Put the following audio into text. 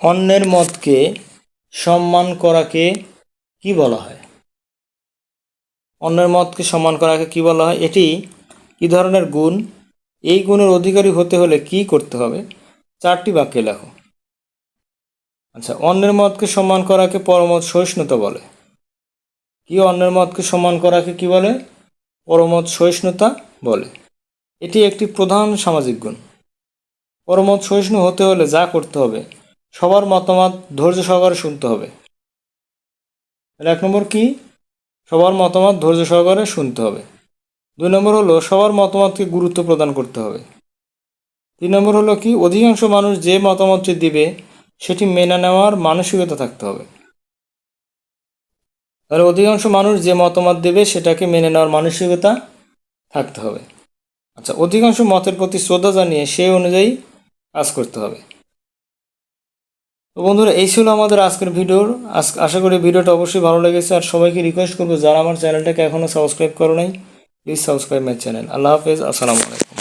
অন্যের মতকে সম্মান করাকে কি বলা হয়? অন্যের মতকে সম্মান করাকে কি বলা হয়? এটি কি ধরনের গুণ? এই গুণের অধিকারী হতে হলে কি করতে হবে? চারটি বাক্যে লেখো। আচ্ছা অন্যের মতকে সম্মান করাকে পরমত সহিষ্ণুতা বলে। কি অন্যের মতকে সম্মান করাকে কি বলে? পরমত সহিষ্ণুতা বলে। এটি একটি প্রধান সামাজিক গুণ। পরমত সহিষ্ণু হতে হলে যা করতে হবে সবার মতামত ধৈর্য সহকারে শুনতে হবে। তাহলে এক নম্বর কি? সবার মতামত ধৈর্য সহকারে শুনতে হবে। দুই নম্বর হলো সবার মতামতকে গুরুত্ব প্রদান করতে হবে। তিন নম্বর হলো কি? অধিকাংশ মানুষ যে মতামতটি দিবে, সেটি মেনে নেওয়ার মানসিকতা থাকতে হবে। তাহলে অধিকাংশ মানুষ যে মতামত দেবে, সেটাকে মেনে নেওয়ার মানসিকতা থাকতে হবে। আচ্ছা অধিকাংশ মতের প্রতি শ্রদ্ধা জানিয়ে সেই অনুযায়ী কাজ করতে হবে। তো বন্ধুরা, এই ছিল আমাদের আজকের ভিডিওর। আজ আশা করি ভিডিওটা অবশ্যই ভালো লেগেছে। আর সবাইকে রিকোয়েস্ট করব, যারা আমার চ্যানেলটাকে এখনও সাবস্ক্রাইব করো নাই প্লিজ সাবস্ক্রাইব মাই চ্যানেল আল্লাহ হাফেজ, আসসালামু আলাইকুম।